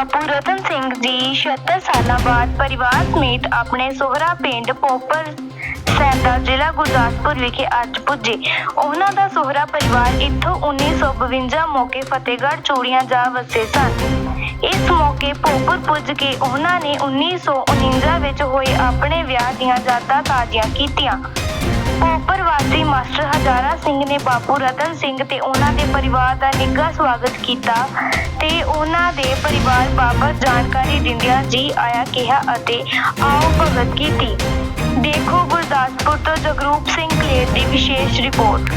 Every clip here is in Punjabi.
ਬਾਪੂ ਰਤਨ ਸਿੰਘ ਜੀ 76 ਸਾਲਾਂ ਬਾਅਦ ਪਰਿਵਾਰ ਸਮੇਤ ਆਪਣੇ ਸੋਹਰਾ ਪਿੰਡ ਪੋਪਰ ਸੈਂਦਾ ਜ਼ਿਲ੍ਹਾ ਗੁਰਦਾਸਪੁਰ ਵਿਖੇ ਅੱਜ ਪੁੱਜੇ। ਉਹਨਾਂ ਦਾ ਸੋਹਰਾ ਪਰਿਵਾਰ ਇੱਥੋਂ 1952 ਮੌਕੇ ਫਤਿਹਗੜ੍ਹ ਚੂੜੀਆਂ ਜਾ ਵਸੇ ਸਨ। ਇਸ ਮੌਕੇ ਭੋਪੁਰ ਪੁੱਜ ਕੇ ਉਹਨਾਂ ਨੇ 1949 ਵਿੱਚ ਹੋਏ ਆਪਣੇ ਵਿਆਹ ਦੀਆਂ ਯਾਦਾਂ ਤਾਜ਼ੀਆਂ ਕੀਤੀਆਂ। ਭੋਪਰ ਵਾਸੀ ਮਾਸਟਰ ਹਜ਼ਾਰਾ ਸਿੰਘ ਨੇ ਬਾਪੂ ਰਤਨ ਸਿੰਘ ਤੇ ਉਹਨਾਂ ਦੇ ਪਰਿਵਾਰ ਦਾ ਨਿੱਘਾ ਸਵਾਗਤ ਕੀਤਾ ਤੇ ਉਹਨਾਂ ਦੇ ਪਰਿਵਾਰ ਬਾਬਤ ਜਾਣਕਾਰੀ ਦਿੰਦਿਆਂ ਜੀ ਆਇਆ ਕਿਹਾ ਅਤੇ ਆਓ ਭਗਤ ਕੀਤੀ। ਦੇਖੋ ਗੁਰਦਾਸਪੁਰ ਤੋਂ ਜਗਰੂਪ ਸਿੰਘ ਕਲੇਰ ਦੀ ਵਿਸ਼ੇਸ਼ ਰਿਪੋਰਟ।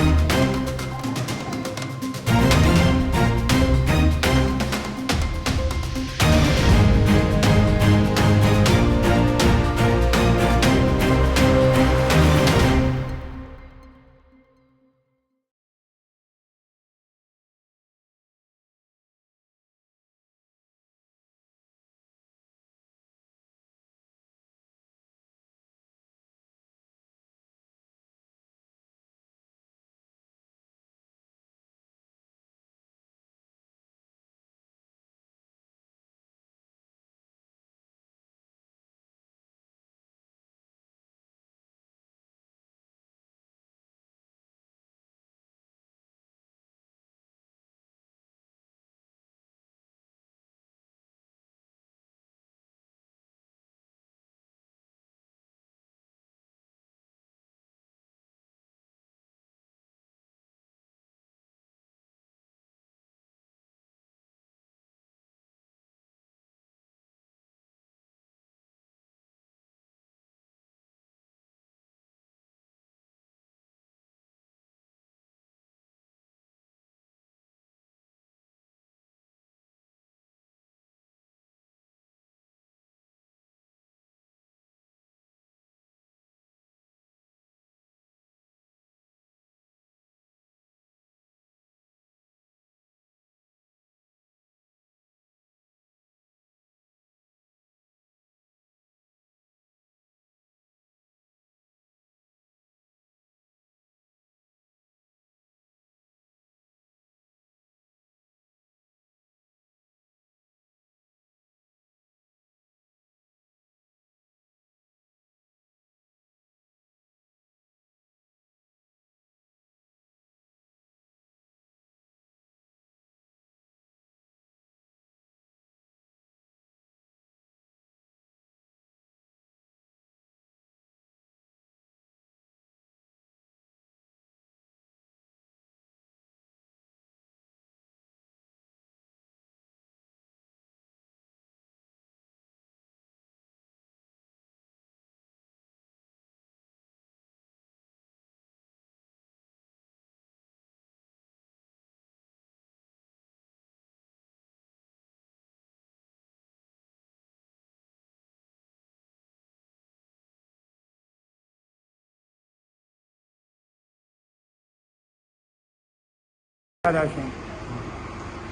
ਹਜ਼ਾਰਾ ਸਿੰਘ।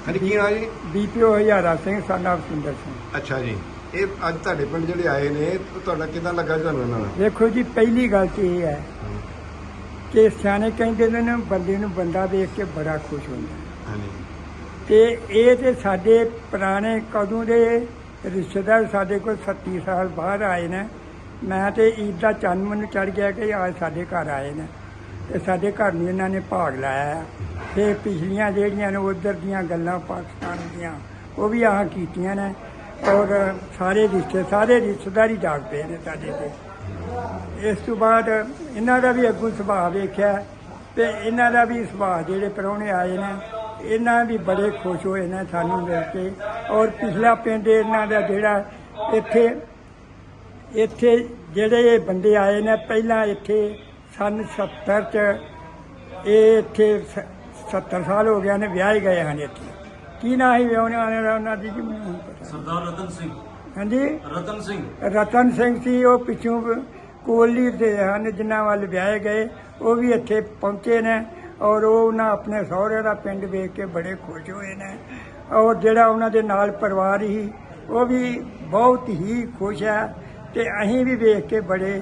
ਹਾਂਜੀ ਕੀ ਨਾਂ ਜੀ? ਬੀਪੀਓ ਹਜ਼ਾਰਾ ਸਿੰਘ ਸਾਡਾ ਸੁੰਦਰ ਸਿੰਘ। ਅੱਛਾ ਜੀ। ਇਹ ਅੱਜ ਤੁਹਾਡੇ ਪਿੰਡ ਜਿਹੜੇ ਆਏ ਨੇ ਤੇ ਤੁਹਾਡਾ ਕਿਦਾਂ ਲੱਗਾ ਤੁਹਾਨੂੰ ਇਹਨਾਂ ਨਾਲ? ਦੇਖੋ ਜੀ ਪਹਿਲੀ ਗੱਲ ਤੇ ਇਹ ਹੈ ਕਿ ਸਿਆਣੇ ਕਹਿੰਦੇ ਨੇ ਬੰਦੇ ਨੂੰ ਬੰਦਾ ਦੇਖ ਕੇ ਬੜਾ ਖੁਸ਼ ਹੁੰਦਾ। ਹਾਂਜੀ। ਤੇ ਇਹ ਤੇ ਸਾਡੇ ਪੁਰਾਣੇ ਕਦੋਂ ਦੇ ਰਿਸ਼ਤੇਦਾਰ ਸਾਡੇ ਕੋਲ 37 ਸਾਲ ਬਾਅਦ ਆਏ ਨੇ ਮੈਂ ਤੇ ਈਦ ਦਾ ਚੰਨ ਮੈਨੂੰ ਚੜ ਗਿਆ ਕਿ ਅੱਜ ਸਾਡੇ ਘਰ ਆਏ ਨੇ। ਤੇ ਸਾਡੇ ਘਰ ਨੂੰ ਇਹਨਾਂ ਨੇ ਭਾਗ ਲਾਇਆ ਹੈ। ਤੇ ਪਿਛਲੀਆਂ ਜਿਹੜੀਆਂ ਨੇ ਉਧਰ ਦੀਆਂ ਗੱਲਾਂ ਪਾਕਿਸਤਾਨ ਦੀਆਂ, ਉਹ ਵੀ ਆਹ ਕੀਤੀਆਂ ਨੇ ਔਰ ਸਾਰੇ ਰਿਸ਼ਤੇ, ਸਾਰੇ ਰਿਸ਼ਤੇਦਾਰੀ ਜਾਗ ਪਏ ਨੇ ਸਾਡੇ ਤੇ ਇਸ ਤੋਂ ਬਾਅਦ ਇਹਨਾਂ ਦਾ ਵੀ ਅੱਗੋਂ ਸੁਭਾਅ ਵੇਖਿਆ ਤੇ ਇਹਨਾਂ ਦਾ ਵੀ ਸੁਭਾਅ ਜਿਹੜੇ ਪ੍ਰਾਹੁਣੇ ਆਏ ਨੇ, ਇਹਨਾਂ ਵੀ ਬੜੇ ਖੁਸ਼ ਹੋਏ ਨੇ ਸਾਨੂੰ ਮਿਲ ਕੇ ਔਰ ਪਿਛਲਾ ਪਿੰਡ ਇਹਨਾਂ ਦਾ ਜਿਹੜਾ ਇੱਥੇ ਇੱਥੇ ਜਿਹੜੇ ਇਹ ਬੰਦੇ ਆਏ ਨੇ, ਪਹਿਲਾਂ ਇੱਥੇ ਸਨ 70 ਚ ਇਹ ਇੱਥੇ ਸ- 70 ਸਾਲ ਹੋ ਗਿਆ ਨੇ ਵਿਆਹ ਹੀ ਗਏ ਹਨ ਇੱਥੇ। ਕੀ ਨਾਂ ਹੈ ਵਿਆਹਣੇ ਵਾਲੇ ਦਾ ਉਹਨਾਂ ਦੀ ਜੀ ਮੈਨੂੰ ਨਹੀਂ ਪਤਾ। ਸਰਦਾਰ ਰਤਨ ਸਿੰਘ। ਹਾਂਜੀ? ਰਤਨ ਸਿੰਘ। ਰਤਨ ਸਿੰਘ ਸੀ ਉਹ ਪਿੱਛੋਂ ਕੋਲੀ ਦੇ ਹਨ ਜਿਨ੍ਹਾਂ ਵੱਲ ਵਿਆਹੇ ਗਏ। ਉਹ ਵੀ ਇੱਥੇ ਪਹੁੰਚੇ ਨੇ ਔਰ ਉਹ ਉਹਨਾਂ ਆਪਣੇ ਸਹੁਰੇ ਦਾ ਪਿੰਡ ਵੇਖ ਕੇ ਬੜੇ ਖੁਸ਼ ਹੋਏ ਨੇ। ਔਰ ਜਿਹੜਾ ਉਹਨਾਂ ਦੇ ਨਾਲ ਪਰਿਵਾਰ ਹੀ ਉਹ ਵੀ ਬਹੁਤ ਹੀ ਖੁਸ਼ ਹੈ ਤੇ ਅਸੀਂ ਵੀ ਵੇਖ ਕੇ ਬੜੇ